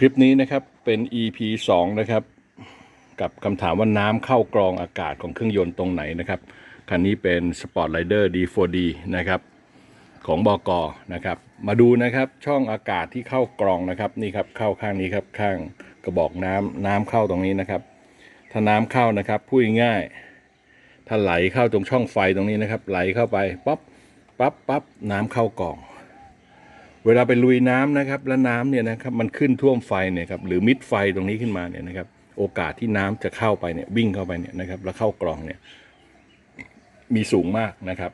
คลิปนี้นะครับเป็น EP 2 นะครับ กับคำถามว่าน้ำเข้ากรองอากาศของเครื่องยนต์ตรงไหนนะครับคันนี้เป็น Sport Rider D4D นะครับของบอกนะครับ มาดูนะครับช่องอากาศที่เข้ากรองนะครับนี่ครับเข้าข้างนี้ครับข้างกระบอกน้ำน้ำเข้าตรงนี้นะครับ ถ้าน้ำเข้านะครับพูดง่ายถ้าไหลเข้าตรงช่องไฟตรงนี้นะครับ ไหลเข้าไปป๊อปปั๊บปั๊บน้ำเข้ากล่อง เวลาไปลุยน้ำนะครับ แล้วน้ำเนี่ยนะครับมันขึ้นท่วมไฟเนี่ยครับหรือมิดไฟตรงนี้ขึ้นมาเนี่ยนะครับ โอกาสที่น้ำจะเข้าไปเนี่ยวิ่งเข้าไปเนี่ยนะครับ แล้วเข้ากล่องเนี่ยมีสูงมากนะครับ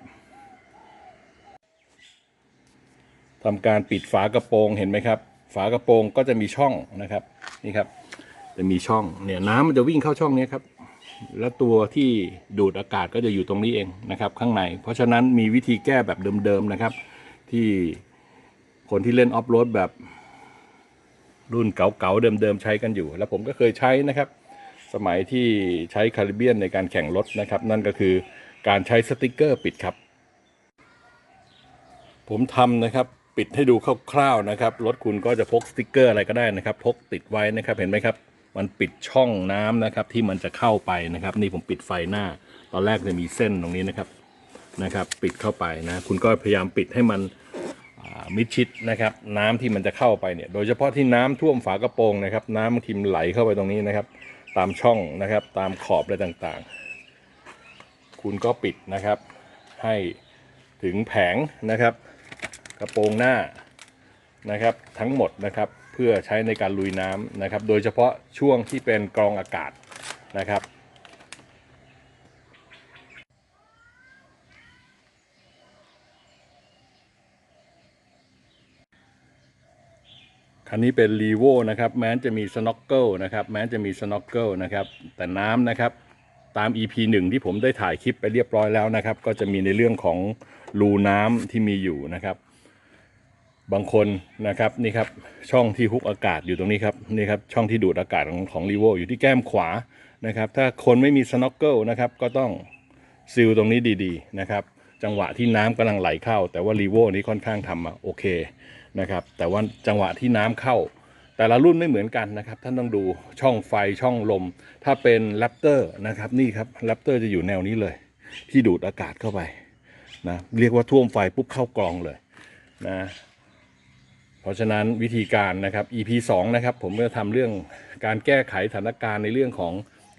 ทำการปิดฝากระโปรงเห็นไหมครับ ฝากระโปรงก็จะมีช่องนะครับนี่ครับ จะมีช่องเนี่ยน้ำมันจะวิ่งเข้าช่องนี้ครับ แล้วตัวที่ดูดอากาศก็จะอยู่ตรงนี้เองนะครับ ข้างใน เพราะฉะนั้นมีวิธีแก้แบบเดิมๆนะครับ ที่ คนที่เล่นออฟโรดแบบรุ่นเก่าๆเดิมๆใช้กันอยู่ แล้วผมก็เคยใช้นะครับ สมัยที่ใช้คาริเบียนในการแข่งรถนะครับ นั่นก็คือการใช้สติกเกอร์ปิดครับ ผมทำนะครับปิดให้ดูคร่าวๆนะครับรถคุณก็จะพกสติกเกอร์อะไรก็ได้นะครับ พกติดไว้นะครับเห็นไหมครับ มันปิดช่องน้ำนะครับที่มันจะเข้าไปนะครับ นี่ผมปิดไฟหน้า ตอนแรกจะมีเส้นตรงนี้นะครับนะครับ ปิดเข้าไปนะ คุณก็พยายามปิดให้มัน มิดชิดนะครับ น้ำที่มันจะเข้าไปเนี่ย โดยเฉพาะที่น้ำท่วมฝากระโปรงนะครับ น้ำบางทีมันไหลเข้าไปตรงนี้นะครับ ตามช่องนะครับ ตามขอบอะไรต่างๆ คุณก็ปิดนะครับ ให้ถึงแผงนะครับ กระโปรงหน้านะครับ ทั้งหมดนะครับเพื่อใช้ในการลุยน้ำนะครับ โดยเฉพาะช่วงที่เป็นกรองอากาศนะครับ คันนี้เป็น r ีโวนะครับ แม้จะมีสโน k เกิลนะครับ แม้จะมีสโน k เกิลนะครับ แต่น้ำนะครับ ตาม EP 1 ที่ผมได้ถ่ายคลิปไปเรียบร้อยแล้วนะครับ ก็จะมีในเรื่องของรูน้ำที่มีอยู่นะครับ บางคนนะครับนี่ครับช่องที่ฮุกอากาศอยู่ตรงนี้ครับนี่ครับช่องที่ดูดอากาศของของรีโวอยู่ที่แก้มขวานะครับ ถ้าคนไม่มีสโน k เกิลนะครับ ก็ต้องซีลตรงนี้ดีๆนะครับ จังหวะที่น้ำกำลังไหลเข้า แต่ว่ารีโวนี้ค่อนข้างทำมาโอเค นะครับ แต่ว่าจังหวะที่น้ำเข้า แต่ละรุ่นไม่เหมือนกันนะครับ ท่านต้องดูช่องไฟช่องลม ถ้าเป็นแรปเตอร์นะครับนี่ครับแรปเตอร์จะอยู่แนวนี้เลย ที่ดูดอากาศเข้าไปนะเรียกว่าท่วมไฟปุ๊บเข้ากรองเลยนะเพราะฉะนั้นวิธีการนะครับ EP 2 นะครับ ผมก็ทำเรื่องการแก้ไขสถานการณ์ในเรื่องของ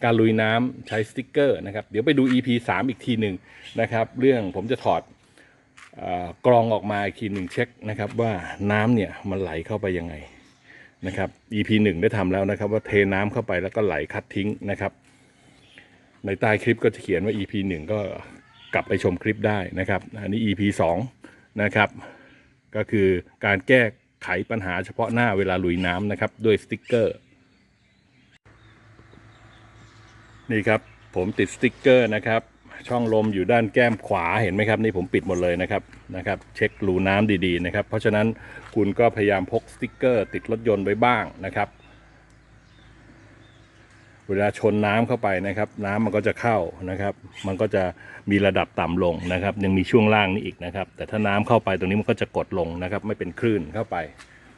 การลุยน้ำใช้สติ๊กเกอร์นะครับ เดี๋ยวไปดู EP 3 อีกทีหนึ่งนะครับ เรื่องผมจะถอด กรองออกมาอีกทีหนึ่งเช็คนะครับว่าน้ำเนี่ยมันไหลเข้าไปยังไงนะครับ EP 1 ได้ทำแล้วนะครับ ว่าเทน้ำเข้าไปแล้วก็ไหลคัดทิ้งนะครับ ในใต้คลิปก็จะเขียนว่า EP 1 ก็กลับไปชมคลิปได้นะครับ อันนี้ EP 2 นะครับ ก็คือการแก้ไขปัญหาเฉพาะหน้าเวลาลุยน้ำนะครับ ด้วยสติ๊กเกอร์ นี่ครับผมติดสติ๊กเกอร์นะครับ ช่องลมอยู่ด้านแก้มขวาเห็นไหมครับนี่ผมปิดหมดเลยนะครับนะครับ เช็ครูน้ำดีๆนะครับ เพราะฉะนั้นคุณก็พยายามพกสติ๊กเกอร์ ติดรถยนต์ไว้บ้างนะครับ เวลาชนน้ำเข้าไปนะครับ น้ำมันก็จะเข้านะครับ มันก็จะมีระดับต่ำลงนะครับ ยังมีช่วงล่างนี้อีกนะครับ แต่ถ้าน้ำเข้าไปตรงนี้มันก็จะกดลงนะครับ ไม่เป็นคลื่นเข้าไป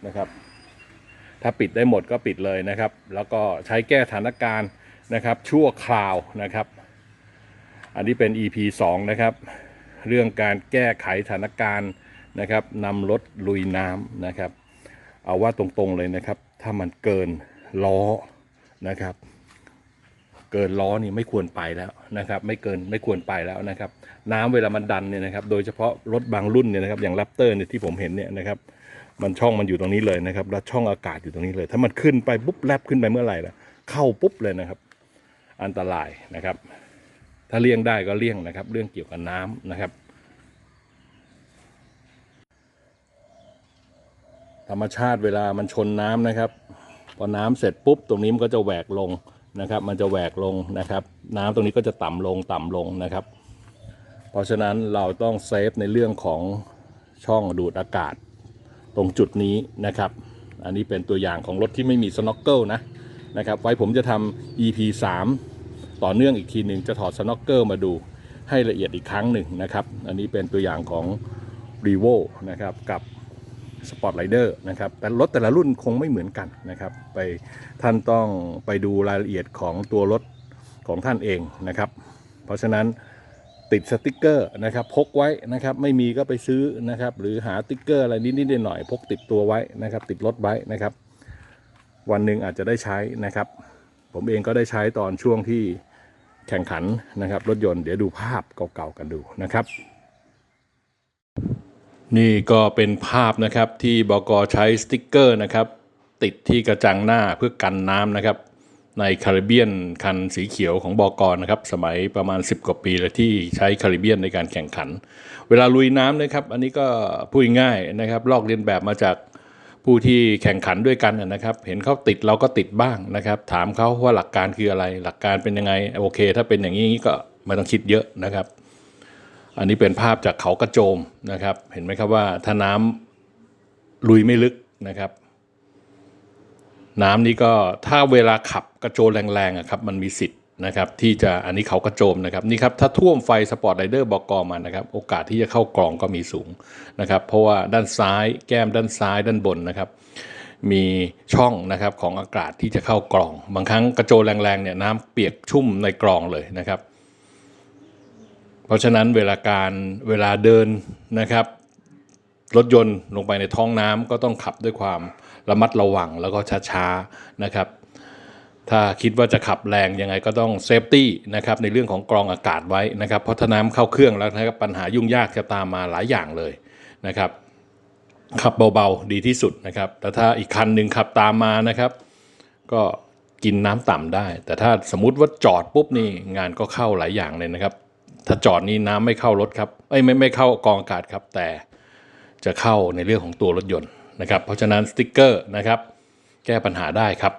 นะครับถ้าปิดได้หมดก็ปิดเลยนะครับ แล้วก็ใช้แก้สถานการณ์นะครับ ชั่วคราวนะครับ อันนี้เป็น EP 2 นะครับ เรื่องการแก้ไขสถานการณ์นะครับนำรถลุยน้ำนะครับ เอาว่าตรงๆเลยนะครับ ถ้ามันเกินล้อนะครับ เกินล้อนี่ไม่ควรไปแล้วนะครับ ไม่เกินไม่ควรไปแล้วนะครับ น้ำเวลามันดันเนี่ยนะครับ โดยเฉพาะรถบางรุ่นเนี่ยนะครับ อย่างแรปเตอร์เนี่ยที่ผมเห็นเนี่ยนะครับ มันช่องมันอยู่ตรงนี้เลยนะครับ แล้วช่องอากาศอยู่ตรงนี้เลย ถ้ามันขึ้นไปปุ๊บแลบขึ้นไปเมื่อไหร่ละเข้าปุ๊บเลยนะครับ อันตรายนะครับ ถ้าเลี่ยงได้ก็เลี่ยงนะครับ เรื่องเกี่ยวกับน้ำนะครับ ธรรมชาติเวลามันชนน้ำนะครับ พอน้ำเสร็จปุ๊บตรงนี้มันก็จะแหวกลงนะครับ มันจะแหวกลงนะครับ น้ำตรงนี้ก็จะต่ำลงต่ำลงนะครับ เพราะฉะนั้นเราต้องเซฟในเรื่องของช่องดูดอากาศตรงจุดนี้นะครับ อันนี้เป็นตัวอย่างของรถที่ไม่มีสโน k เกิลนะนะครับ ไว้ผมจะทำ EP 3 ต่อเนื่องอีกทีหนึ่งจะถอดสโน k เกิลมาดูให้ละเอียดอีกครั้งหนึ่งนะครับ อันนี้เป็นตัวอย่างของ r e v o นะครับกับสปอร์ตไรเดอร์นะครับ แต่รถแต่ละรุ่นคงไม่เหมือนกันนะครับ ไปท่านต้องไปดูรายละเอียดของตัวรถของท่านเองนะครับ เพราะฉะนั้นติดสติกเกอร์นะครับพกไว้นะครับ ไม่มีก็ไปซื้อนะครับ หรือหาสติกเกอร์อะไรนิดๆหน่อยๆพกติดตัวไว้นะครับ ติดรถไว้นะครับ วันหนึ่งอาจจะได้ใช้นะครับ ผมเองก็ได้ใช้ตอนช่วงที่ แข่งขันนะครับ รถยนต์เดี๋ยวดูภาพเก่าๆกันดูนะครับ นี่ก็เป็นภาพนะครับที่บกใช้สติกเกอร์นะครับ ติดที่กระจังหน้าเพื่อกันน้ำนะครับ ในคาริเบียนคันสีเขียวของบอกนะครับ สมัยประมาณ 10 กว่าปีแล้วที่ใช้คาริเบียนในการแข่งขัน เวลาลุยน้ำนะครับ อันนี้ก็พูดง่ายนะครับ ลอกเลียนแบบมาจาก ผู้ที่แข่งขันด้วยกันนะครับ เห็นเขาติดเราก็ติดบ้างนะครับ ถามเขาว่าหลักการคืออะไร หลักการเป็นยังไงโอเค ถ้าเป็นอย่างนี้ก็ไม่ต้องคิดเยอะนะครับ อันนี้เป็นภาพจากเขากระโจมนะครับ เห็นไหมครับว่าถ้าน้ำลุยไม่ลึกนะครับ น้ำนี้ก็ถ้าเวลาขับกระโจนแรงๆอะครับ มันมีสิทธิ์ นะครับที่จะอันนี้เขากระโจมนะครับนี่ครับถ้าท่วมไฟสปอร์ตไรเดอร์บอกอมานะครับโอกาสที่จะเข้ากล่องก็มีสูงนะครับเพราะว่าด้านซ้ายแก้มด้านซ้ายด้านบนนะครับมีช่องนะครับของอากาศที่จะเข้ากล่อง บางครั้งกระโจนแรงๆเนี่ยน้ำเปียกชุ่มในกล่องเลยนะครับ เพราะฉะนั้นเวลาการเวลาเดินนะครับรถยนต์ลงไปในท้องน้ำก็ต้องขับด้วยความระมัดระวังแล้วก็ช้าๆนะครับ ถ้าคิดว่าจะขับแรงยังไงก็ต้องเซฟตี้นะครับในเรื่องของกรองอากาศไว้นะครับเพราะถ้าน้ำเข้าเครื่องแล้วนะครับปัญหายุ่งยากจะตามมาหลายอย่างเลยนะครับ ขับเบาๆดีที่สุดนะครับแต่ถ้าอีกคันหนึ่งขับตามมานะครับ ก็กินน้ำต่ำได้ แต่ถ้าสมมติว่าจอดปุ๊บนี่งานก็เข้าหลายอย่างเลยนะครับ ถ้าจอดนี่น้ำไม่เข้ารถครับเอ้ไม่ไม่เข้ากองอากาศครับ แต่จะเข้าในเรื่องของตัวรถยนต์นะครับ เพราะฉะนั้นสติ๊กเกอร์นะครับ แก้ปัญหาได้ครับ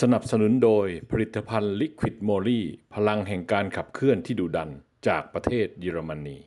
สนับสนุนโดยผลิตภัณฑ์ลิควิดโมลีพลังแห่งการขับเคลื่อนที่ดุดันจากประเทศเยอรมนี